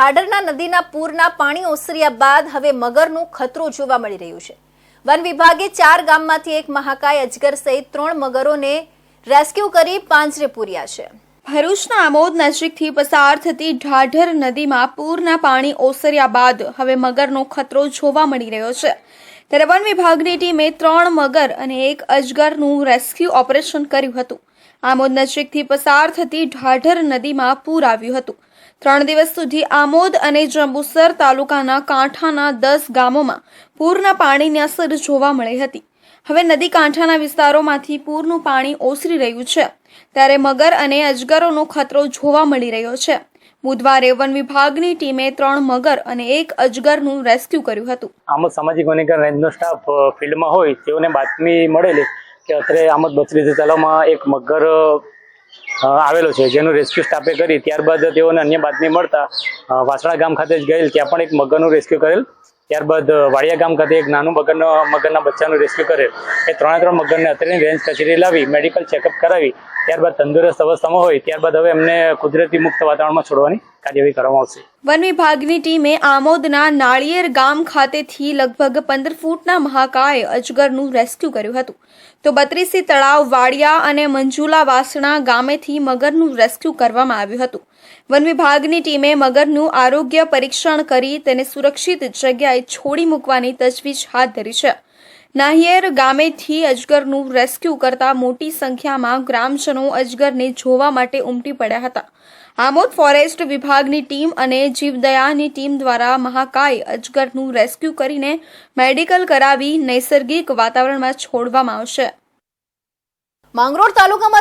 ઢાઢરના નદીના પૂરના પાણી ઓસર્યા બાદ હવે મગરનું ખતરો જોવા મળી રહ્યું છે. વન વિભાગે ચાર ગામમાંથી એક મહાકાય અજગર સહિત ત્રણ મગરોને રેસ્ક્યુ કરી પાંજરે પૂર્યા છે. ભરૂચના આમોદ નજીકથી પસાર થતી ઢાઢર નદીમાં પૂરના પાણી ઓસર્યા બાદ હવે મગરનો ખતરો જોવા મળી રહ્યો છે. ત્યારે વન વિભાગની ટીમે ત્રણ મગર અને એક અજગરનું રેસ્ક્યુ ઓપરેશન કર્યું હતું. આમોદ નજીકથી પસાર થતી ઢાઢર નદીમાં પૂર આવ્યું હતું. ત્રણ દિવસ સુધી આમોદ અને જંબુસર તાલુકાના કાંઠાના દસ ગામોમાં પૂરના પાણીની અસર જોવા મળી હતી. હવે નદી કાંઠાના વિસ્તારોમાંથી પૂરનું પાણી ઓસરી રહ્યું છે. ત્યારે મગર અને અજગરોનો ખતરો જોવા મળી રહ્યો છે. બુધવારે વન વિભાગની ટીમે ત્રણ મગર અને એક અજગરનું રેસ્ક્યુ કર્યું હતું. આમદ સામાજિક વનીકરણ રેન્જનો સ્ટાફ ફિલ્ડમાં હોય તેઓને બાતમી મળેલી કે અત્રે આમદ બત્રીસ તલાવમાં એક મગર આવેલો છે. જેનું રેસ્ક્યુ સ્ટાફે કરી ત્યારબાદ તેઓને અન્ય બાતમી મળતા વાસણા ગામ ખાતે જ ગયેલ, ત્યાં પણ એક મગરનું રેસ્ક્યુ કરેલ ત્યારબાદ વાડિયા ગામ ખાતે એક નાનું મગરનો મગરના બચ્ચાનું રેસ્ક્યુ કરેલ. એ ત્રણે ત્રણ મગરને અત્રેની રેન્જ કચેરી લાવી મેડિકલ ચેકઅપ કરાવી. ત્યારબાદ તંદુરસ્ત અવસ્થામાં હોય. ત્યારબાદ હવે એમને કુદરતી મુક્ત વાતાવરણમાં છોડવાની કાર્યવાહી કરવામાં આવશે. વન વિભાગની ટીમે આમોદના નાળિયેર ગામ ખાતેથી લગભગ પંદર ફૂટના મહાકાય અજગરનું રેસ્ક્યુ કર્યું હતું. તો બત્રીસી તળાવ વાડિયા અને મંજુલા વાસણા ગામેથી મગરનું રેસ્ક્યુ કરવામાં આવ્યું હતું. વન વિભાગની ટીમે મગરનું આરોગ્ય પરીક્ષણ કરી તેને સુરક્ષિત જગ્યાએ છોડી મૂકવાની તજવીજ હાથ ધરી છે. નાહિયેર ગામેથી અજગરનું રેસ્ક્યુ કરતા મોટી સંખ્યામાં ગ્રામજનો અજગરને જોવા માટે ઉમટી પડ્યા હતા. આમોદ ફોરેસ્ટ વિભાગની ટીમ અને જીવદયાની ટીમ દ્વારા મહાકાય અજગરનું રેસ્ક્યુ કરીને મેડિકલ કરાવી નૈસર્ગિક વાતાવરણમાં છોડવામાં આવશે. માંગરોળ તાલુકામાં